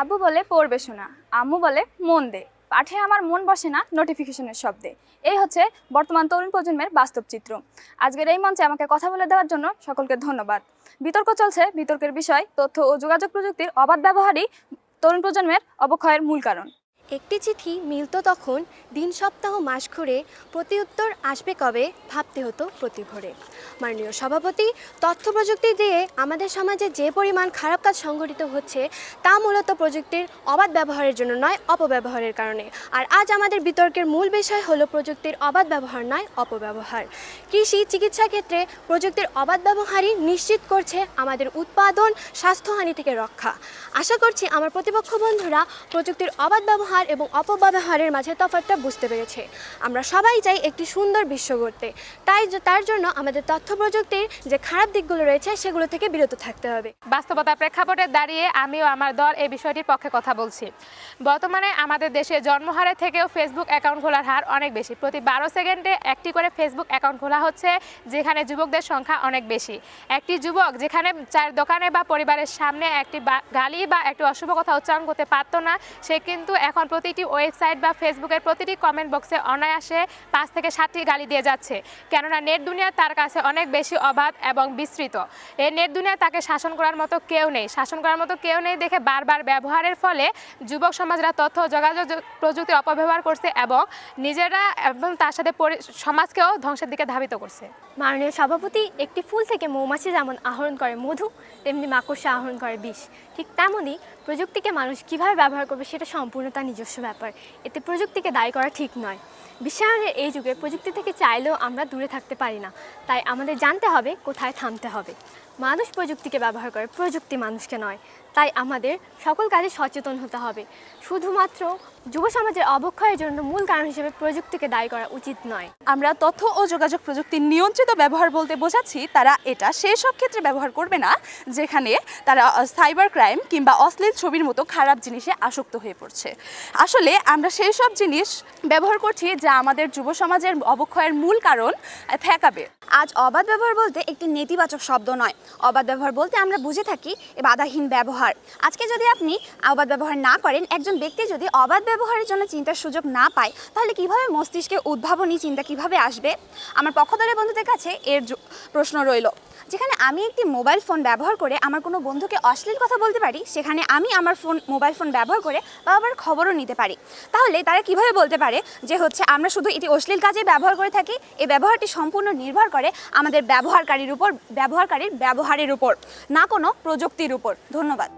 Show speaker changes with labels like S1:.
S1: আব্বু বলে পড়বে শোনা, আম্মু বলে মন দে। পাঠে আমার মন বসে না নোটিফিকেশনের শব্দে। এই হচ্ছে বর্তমান তরুণ প্রজন্মের বাস্তব চিত্র। আজকের এই মঞ্চে আমাকে কথা বলে দেওয়ার জন্য সকলকে ধন্যবাদ। বিতর্ক চলছে, বিতর্কের বিষয়, তথ্য ও যোগাযোগ প্রযুক্তির অবাধ ব্যবহারই তরুণ প্রজন্মের অবক্ষয়ের মূল কারণ।
S2: একটি চিঠি মিলত তখন, দিন সপ্তাহ মাস ঘুরে প্রতি উত্তর আসবে কবে ভাবতে হতো প্রতি ভোরে মাননীয় সভাপতি, তথ্য প্রযুক্তি দিয়ে আমাদের সমাজে যে পরিমাণ খারাপ কাজ সংঘটিত হচ্ছে, তা মূলত প্রযুক্তির অবাধ ব্যবহারের জন্য নয়, অপব্যবহারের কারণে। আর আজ আমাদের বিতর্কের মূল বিষয় হলো প্রযুক্তির অবাধ ব্যবহার, নয় অপব্যবহার। কৃষি চিকিৎসা ক্ষেত্রে প্রযুক্তির অবাধ ব্যবহারই নিশ্চিত করছে আমাদের উৎপাদন, স্বাস্থ্যহানি থেকে রক্ষা। আশা করছি আমার প্রতিপক্ষ বন্ধুরা প্রযুক্তির অবাধ ব্যবহার এবং অপব্যবহারের মাঝে তফাৎটা বুঝতে পেরেছে। আমরা সবাই চাই একটি সুন্দর বিশ্ব গড়তে। তাই তার জন্য আমাদের তথ্য প্রযুক্তির যে খারাপ দিকগুলো রয়েছে সেগুলো থেকে বিরত থাকতে হবে।
S3: বাস্তবতার প্রেক্ষাপটে দাঁড়িয়ে আমিও আমার দল এই বিষয়টির পক্ষে কথা বলছি। বর্তমানে আমাদের দেশে জন্মহারের থেকেও ফেসবুক অ্যাকাউন্ট খোলার হার অনেক বেশি। প্রতি বারো সেকেন্ডে একটি করে ফেসবুক অ্যাকাউন্ট খোলা হচ্ছে, যেখানে যুবকদের সংখ্যা অনেক বেশি। একটি যুবক যেখানে চায়ের দোকানে বা পরিবারের সামনে একটি গালি বা একটি অশুভ কথা উচ্চারণ করতে পারতো না, সে কিন্তু এখন প্রতিটি ওয়েবসাইট বা ফেসবুকের প্রতিটি কমেন্ট বক্সে অনায়াসে পাঁচ থেকে সাতটি গালি দিয়ে যাচ্ছে। কেননা নেট দুনিয়া তার কাছে অনেক বেশি অবাধ এবং বিস্তৃত। এই নেট দুনিয়া তাকে শাসন করার মতো কেউ নেই। শাসন করার মতো কেউ নেই দেখে বারবার ব্যবহারের ফলে যুবক সমাজরা তথ্য, যোগাযোগ প্রযুক্তির অপব্যবহার করছে এবং নিজেরা এবং তার সাথে সমাজকেও ধ্বংসের দিকে ধাবিত করছে।
S2: মাননীয় সভাপতি, একটি ফুল থেকে মৌমাছি যেমন আহরণ করে মধু, তেমনি মাকড়সা আহরণ করে বিষ। ঠিক তেমনই প্রযুক্তিকে মানুষ কীভাবে ব্যবহার করবে সেটা সম্পূর্ণ তার নিজস্ব ব্যাপার। এতে প্রযুক্তিকে দায়ী করা ঠিক নয়। বিশ্বায়নের এই যুগে প্রযুক্তি থেকে চাইলেও আমরা দূরে থাকতে পারি না। তাই আমাদের জানতে হবে, কোথায় থামতে হবে। মানুষ প্রযুক্তিকে ব্যবহার করে প্রযুক্তি মানুষকে নয়। তাই আমাদের সকল কাজে সচেতন হতে হবে। শুধুমাত্র যুব সমাজের অবক্ষয়ের জন্য মূল কারণ হিসেবে প্রযুক্তিকে দায়ী করা উচিত নয়।
S4: আমরা তথ্য ও যোগাযোগ প্রযুক্তির নিয়ন্ত্রিত ব্যবহার বলতে বোঝাচ্ছি তারা এটা সেই সব ক্ষেত্রে ব্যবহার করবে না যেখানে তারা সাইবার ক্রাইম কিংবা অশ্লীল ছবির মতো খারাপ জিনিসে আসক্ত হয়ে পড়ছে। আসলে আমরা সেই সব জিনিস ব্যবহার করছি যা আমাদের যুব সমাজের অবক্ষয়ের মূল কারণ ঠেকাবে।
S5: আজ অবাধ ব্যবহার বলতে একটি নেতিবাচক শব্দ নয়। অবাধ ব্যবহার বলতে আমরা বুঝে থাকি এ বাধাহীন ব্যবহার। আজকে যদি আপনি অবাধ ব্যবহার না করেন, একজন ব্যক্তি যদি অবাধ ব্যবহারের জন্য চিন্তার সুযোগ না পায়, তাহলে কীভাবে মস্তিষ্কে উদ্ভাবনী চিন্তা কীভাবে আসবে? আমার পক্ষদলের বন্ধুদের কাছে এর প্রশ্ন রইল, যেখানে আমি একটি মোবাইল ফোন ব্যবহার করে আমার কোনো বন্ধুকে অশ্লীল কথা বলতে পারি, সেখানে আমি আমার ফোন, মোবাইল ফোন ব্যবহার করে বাবার খবরও নিতে পারি। তাহলে তারা কীভাবে বলতে পারে যে হচ্ছে আমরা শুধু এটি অশ্লীল কাজে ব্যবহার করে থাকি, এই ব্যবহারটি সম্পূর্ণ নির্ভর করে আমাদের ব্যবহারকারীর উপর, ব্যবহারকারীর ব্যবহারের উপর না কোনো প্রযুক্তির উপর। ধন্যবাদ।